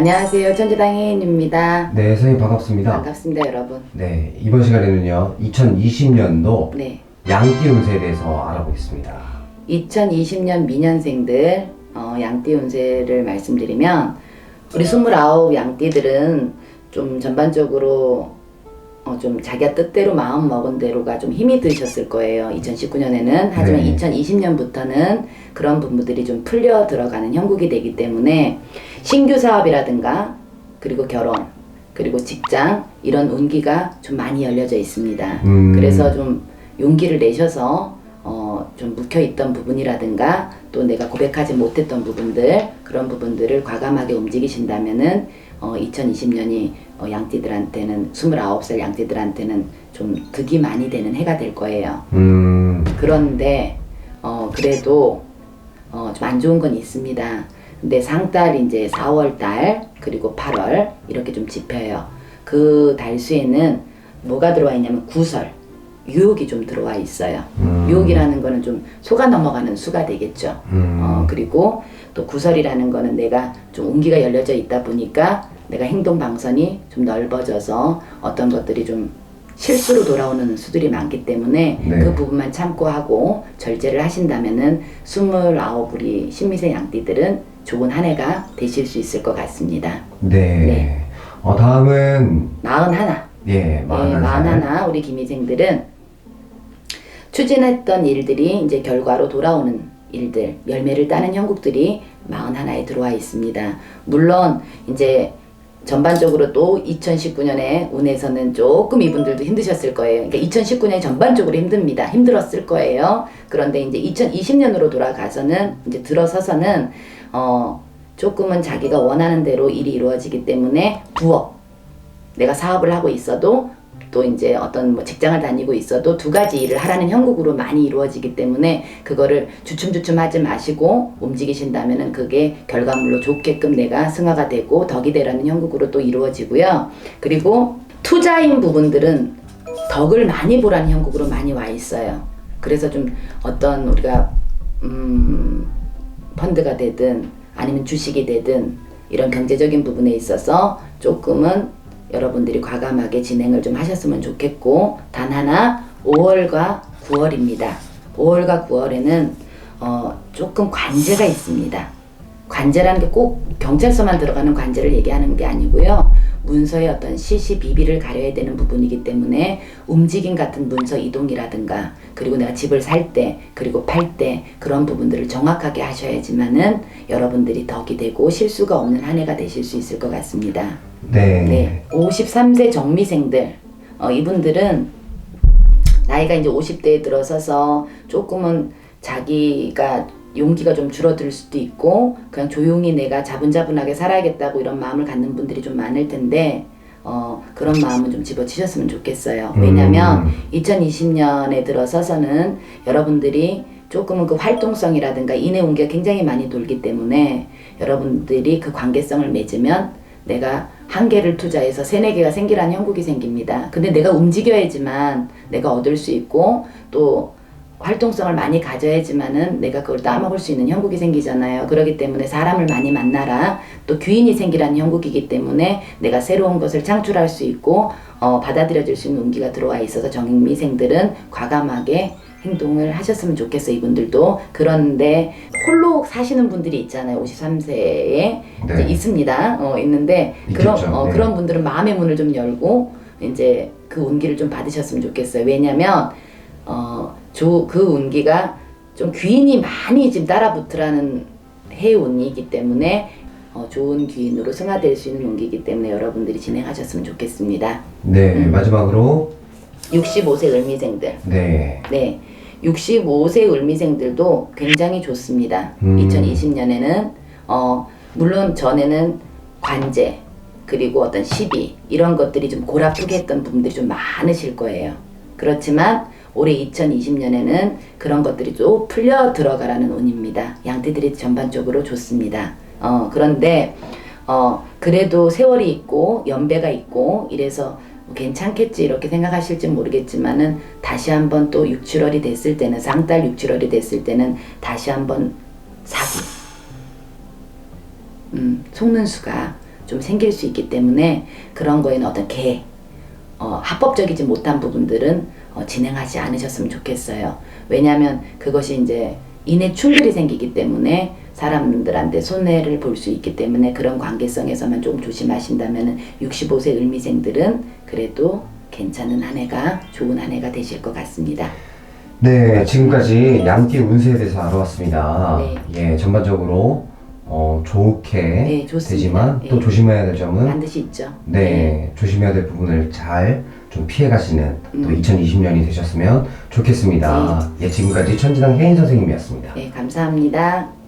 안녕하세요. 천지당인입니다. 네, 선생님 반갑습니다. 반갑습니다, 여러분. 네, 이번 시간에는요, 2020년도 네. 양띠 운세에 대해서 알아보겠습니다. 2020년 미년생들 어, 양띠 운세를 말씀드리면 우리 29 양띠들은 좀 전반적으로 어, 좀 자기가 뜻대로 마음 먹은 대로가 좀 힘이 드셨을 거예요. 2019년에는 하지만 네. 2020년부터는 그런 부분들이 좀 풀려 들어가는 형국이 되기 때문에 신규 사업이라든가 그리고 결혼 그리고 직장 이런 운기가 좀 많이 열려져 있습니다. 음. 그래서 좀 용기를 내셔서 어, 좀 묵혀 있던 부분이라든가 또 내가 고백하지 못했던 부분들 그런 부분들을 과감하게 움직이신다면은 어, 2020년이 어, 양띠들한테는 29살 양띠들한테는 좀 득이 많이 되는 해가 될 거예요. 음, 그런데 어, 그래도 어, 좀 안 좋은 건 있습니다. 근데 상달 이제 4월 달 그리고 8월 이렇게 좀 짚혀요. 그 달수에는 뭐가 들어와 있냐면 구설, 유혹이 좀 들어와 있어요. 음. 유혹이라는 거는 좀 속아 넘어가는 수가 되겠죠. 음. 어, 그리고 또 구설이라는 거는 내가 좀 온기가 열려져 있다 보니까 내가 행동 방선이 좀 넓어져서 어떤 것들이 좀 실수로 돌아오는 수들이 많기 때문에 네. 그 부분만 참고 하고 절제를 하신다면은 29 우리 신미세 양띠들은 좋은 한 해가 되실 수 있을 것 같습니다. 네. 네. 어, 다음은, 예, 네, 마흔 살. 하나 우리 김희생들은 추진했던 일들이 이제 결과로 돌아오는 일들, 열매를 따는 형국들이 마흔 하나에 들어와 있습니다. 물론 이제 전반적으로 또 2019년에 운에서는 조금 이분들도 힘드셨을 거예요. 그러니까 2019년이 전반적으로 힘듭니다. 힘들었을 거예요. 그런데 이제 2020년으로 돌아가서는 이제 들어서서는 어 조금은 자기가 원하는 대로 일이 이루어지기 때문에 부업 내가 사업을 하고 있어도 또 이제 어떤 뭐 직장을 다니고 있어도 두 가지 일을 하라는 형국으로 많이 이루어지기 때문에 그거를 주춤주춤 하지 마시고 움직이신다면은 그게 결과물로 좋게끔 내가 승화가 되고 덕이 되라는 형국으로 또 이루어지고요. 그리고 투자인 부분들은 덕을 많이 보라는 형국으로 많이 와 있어요. 그래서 좀 어떤 우리가 음, 펀드가 되든 아니면 주식이 되든 이런 경제적인 부분에 있어서 조금은 여러분들이 과감하게 진행을 좀 하셨으면 좋겠고 단 하나 5월과 9월입니다. 5월과 9월에는 어, 조금 관제가 있습니다. 관제라는 게 꼭 경찰서만 들어가는 관제를 얘기하는 게 아니고요. 문서의 어떤 시시 비비를 가려야 되는 부분이기 때문에 움직임 같은 문서 이동이라든가 그리고 내가 집을 살 때 그리고 팔 때 그런 부분들을 정확하게 하셔야지만은 여러분들이 덕이 되고 실수가 없는 한 해가 되실 수 있을 것 같습니다. 네. 네, 53세 정미생들 어, 이분들은 나이가 이제 50대에 들어서서 조금은 자기가 용기가 좀 줄어들 수도 있고 그냥 조용히 내가 자분자분하게 살아야겠다고 이런 마음을 갖는 분들이 좀 많을 텐데 어, 그런 마음은 좀 집어치셨으면 좋겠어요. 왜냐면 음. 2020년에 들어서서는 여러분들이 조금은 그 활동성이라든가 인해 온기가 굉장히 많이 돌기 때문에 여러분들이 그 관계성을 맺으면 내가 한 개를 투자해서 세네 개가 생기라는 형국이 생깁니다. 근데 내가 움직여야지만 내가 얻을 수 있고 또 활동성을 많이 가져야지만은 내가 그걸 따먹을 수 있는 형국이 생기잖아요. 그렇기 때문에 사람을 많이 만나라. 또 귀인이 생기라는 형국이기 때문에 내가 새로운 것을 창출할 수 있고 어, 받아들여질 수 있는 운기가 들어와 있어서 정미생들은 과감하게 행동을 하셨으면 좋겠어 이분들도 그런데 홀로 사시는 분들이 있잖아요 53세에 네. 있습니다 어, 있는데 그런 있겠죠. 어, 네. 그런 분들은 마음의 문을 좀 열고 이제 그 운기를 좀 받으셨으면 좋겠어요 왜냐면 어, 조, 그 운기가 좀 귀인이 많이 지금 따라붙으라는 해 운이기 때문에 어, 좋은 귀인으로 승화될 수 있는 운기이기 때문에 여러분들이 진행하셨으면 좋겠습니다. 네, 음. 마지막으로, 65세 을미생들. 네. 네. 65세 을미생들도 굉장히 좋습니다. 음. 2020년에는 어 물론 전에는 관제 그리고 어떤 시비 이런 것들이 좀 골아프게 했던 부분들이 좀 많으실 거예요. 그렇지만 올해 2020년에는 그런 것들이 또 풀려 들어가라는 운입니다. 양띠들이 전반적으로 좋습니다. 어 그런데 어 그래도 세월이 있고 연배가 있고 이래서 뭐 괜찮겠지 이렇게 생각하실지 모르겠지만은 다시 한번 또 6, 7월이 됐을 때는 쌍달 6, 7월이 됐을 때는 다시 한번 사기 음, 속는 수가 좀 생길 수 있기 때문에 그런 거에는 어떤 개, 어, 합법적이지 못한 부분들은 어, 진행하지 않으셨으면 좋겠어요. 왜냐하면 그것이 이제 인해 충돌이 생기기 때문에 사람들한테 손해를 볼 수 있기 때문에 그런 관계성에서만 조금 조심하신다면 65세 을미생들은 그래도 괜찮은 한 해가 좋은 한 해가 되실 것 같습니다. 네, 지금까지 양띠 운세에 대해서 알아봤습니다. 네. 예, 전반적으로 어, 좋게 네. 되지만 또 예. 조심해야 될 점은 반드시 있죠. 네, 조심해야 될 부분을 잘 좀 피해 가시는 또 음. 2020년이 되셨으면 좋겠습니다. 예, 지금까지 천진왕 혜인 선생님이었습니다. 네, 감사합니다.